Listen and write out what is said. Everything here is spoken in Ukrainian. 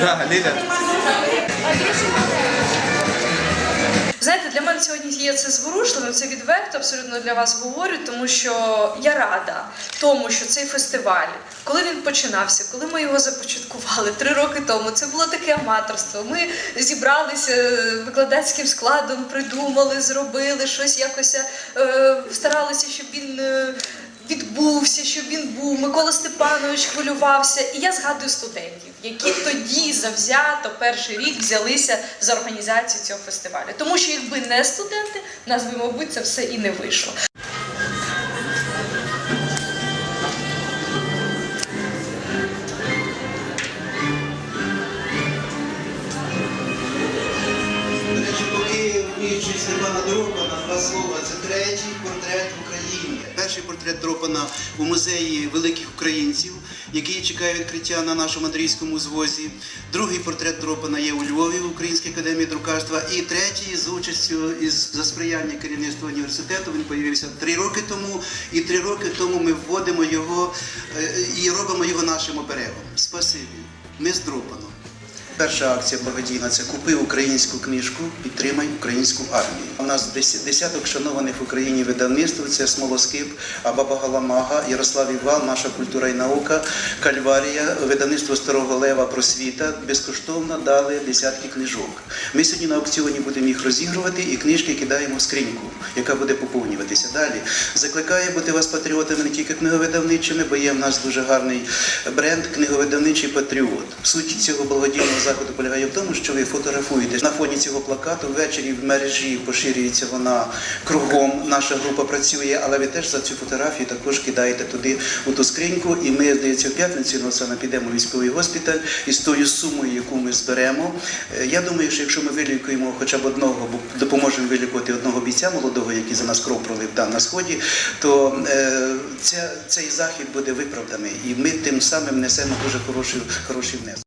Да, Ліля. Знаєте, для мене сьогодні є це зворушливим, це відверто абсолютно для вас говорю, тому що я рада тому, що цей фестиваль, коли він починався, коли ми його започаткували три роки тому, це було таке аматорство. Ми зібралися е, викладацьким складом, придумали, зробили щось якось е, старалися, щоб він. Відбувся, щоб він був. Микола Степанович хвилювався. І я згадую студентів, які тоді завзято перший рік взялися за організацію цього фестивалю. Тому що якби не студенти, нас би, мабуть, це все і не вийшло. Степана Дропана, два слова, це третій портрет в Україні. Перший портрет Дропана у музеї великих українців, який чекає відкриття на нашому андрійському звозі. Другий портрет Дропана є у Львові в Українській академії друкарства. І третій з участю із за сприяння керівництва університету. Він появився три роки тому. І три роки тому ми вводимо його е, і робимо його нашим оберегом. Спасибі. Ми з Дропаном. Перша акція благодійна це купи українську книжку, підтримай українську армію. У нас десяток шанованих в Україні видавництв. Це Смолоскип, Абаба Галамага, Ярослав Іван, наша культура і наука, Кальварія, видавництво Старого Лева Просвіта безкоштовно дали десятки книжок. Ми сьогодні на аукціоні будемо їх розігрувати і книжки кидаємо в скриньку, яка буде поповнюватися. Далі закликаю бути вас патріотами не тільки книговидавничими, бо є в нас дуже гарний бренд книговидавничий патріот. Суть цього благодійного заходу полягає в тому, що ви фотографуєте на фоні цього плакату. Ввечері в мережі поширюється вона кругом. Наша група працює, але ви теж за цю фотографію також кидаєте туди у ту скриньку. І ми, здається, в п'ятницю ну, саме підемо в військовий госпіталь і з тою сумою, яку ми зберемо. е, Я думаю, що якщо ми вилікуємо хоча б одного, бо допоможемо вилікувати одного бійця молодого, який за нас кров пролив там на сході, то е, ця, цей захід буде виправданий, і ми тим самим несемо дуже хороший, хороший внесок.